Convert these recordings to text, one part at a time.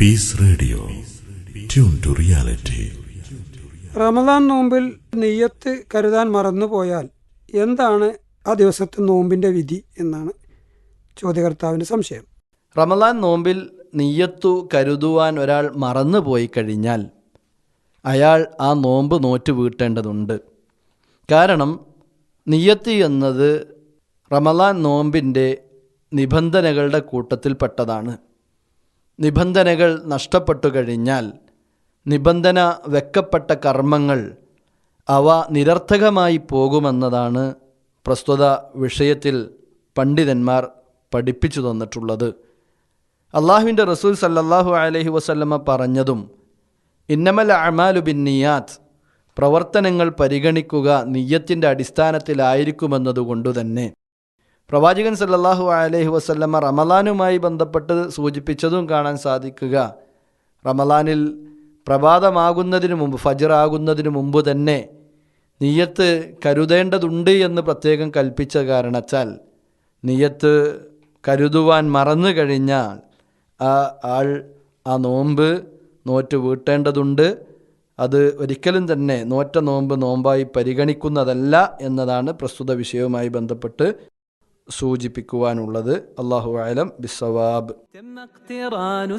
Peace radio tune to reality Ramadan നോമ്പിൽ നെയ്യത്ത് കരുതാൻ മറന്നുപോയാൽ എന്താണ് ആ ദിവസത്തെ നോമ്പിന്റെ വിധി എന്നാണ് ചോദ്യകർത്താവിന്റെ സംശയം. റമദാൻ നോമ്പിൽ നെയ്യത്തു കരുതുവാൻ ഒരാൾ മറന്നു പോയി കഴിഞ്ഞാൽ അയാൾ ആ നോമ്പ് നോറ്റ് വീട്ടേണ്ടതുണ്ട്. കാരണം നിയ്യത്ത് എന്നത് റമദാൻ നോമ്പിന്റെ നിബന്ധനകളുടെ കൂട്ടത്തിൽപ്പെട്ടതാണ്. നിബന്ധനകൾ നഷ്ടപ്പെട്ടു കഴിഞ്ഞാൽ നിബന്ധന വെക്കപ്പെട്ട കർമ്മങ്ങൾ അവ നിരർത്ഥകമായി പോകുമെന്നതാണ് പ്രസ്തുത വിഷയത്തിൽ പണ്ഡിതന്മാർ പഠിപ്പിച്ചു തന്നിട്ടുള്ളത്. അള്ളാഹുവിന്റെ റസൂൽ സല്ലാഹു അലഹി വസല്ലമ പറഞ്ഞതും ഇന്നമൽ അമാലു ബിൻ പ്രവർത്തനങ്ങൾ പരിഗണിക്കുക നിയ്യത്തിന്റെ അടിസ്ഥാനത്തിലായിരിക്കുമെന്നതുകൊണ്ടു തന്നെ പ്രവാചകൻ സല്ലാഹു അലഹി വസല്ലമ റമലാനുമായി ബന്ധപ്പെട്ട് സൂചിപ്പിച്ചതും കാണാൻ സാധിക്കുക. റമലാനിൽ പ്രഭാതമാകുന്നതിന് മുമ്പ് ഫജറാകുന്നതിന് മുമ്പ് തന്നെ നീയത്ത് കരുതേണ്ടതുണ്ട് എന്ന് പ്രത്യേകം കൽപ്പിച്ച കാരണത്താൽ നീയത്ത് കരുതുവാൻ മറന്നു കഴിഞ്ഞാൽ ആ ആൾ ആ നോമ്പ് നോറ്റ് വീട്ടേണ്ടതുണ്ട്. അത് ഒരിക്കലും തന്നെ നോറ്റ നോമ്പ് നോമ്പായി പരിഗണിക്കുന്നതല്ല എന്നതാണ് പ്രസ്തുത വിഷയവുമായി ബന്ധപ്പെട്ട് സൂചിപ്പിക്കുവാനുള്ളത് അള്ളാഹു ആലം ബിസവാബ്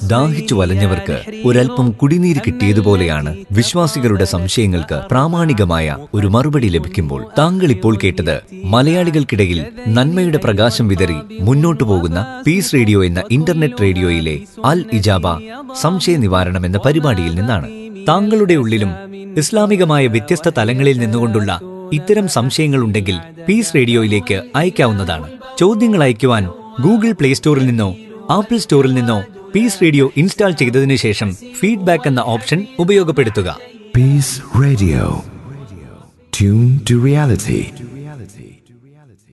ദാഹിച്ചു വലഞ്ഞവർക്ക് ഒരൽപ്പം കുടിനീര് കിട്ടിയതുപോലെയാണ് വിശ്വാസികളുടെ സംശയങ്ങൾക്ക് പ്രാമാണികമായ ഒരു മറുപടി ലഭിക്കുമ്പോൾ താങ്കൾ ഇപ്പോൾ കേട്ടത് മലയാളികൾക്കിടയിൽ നന്മയുടെ പ്രകാശം വിതറി മുന്നോട്ടു പോകുന്ന പീസ് റേഡിയോ എന്ന ഇന്റർനെറ്റ് റേഡിയോയിലെ അൽ ഇജാബ സംശയ നിവാരണം എന്ന പരിപാടിയിൽ നിന്നാണ്. താങ്കളുടെ ഉള്ളിലും ഇസ്ലാമികമായ വ്യത്യസ്ത തലങ്ങളിൽ നിന്നുകൊണ്ടുള്ള ഇത്തരം സംശയങ്ങൾ ഉണ്ടെങ്കിൽ പീസ് റേഡിയോയിലേക്ക് അയക്കാവുന്നതാണ്. ചോദ്യങ്ങൾ അയക്കുവാൻ ഗൂഗിൾ പ്ലേ സ്റ്റോറിൽ നിന്നോ ആപ്പിൾ സ്റ്റോറിൽ നിന്നോ പീസ് റേഡിയോ ഇൻസ്റ്റാൾ ചെയ്തതിനു ശേഷം ഫീഡ്ബാക്ക് എന്ന ഓപ്ഷൻ ഉപയോഗപ്പെടുത്തുക Radio. Tune to reality.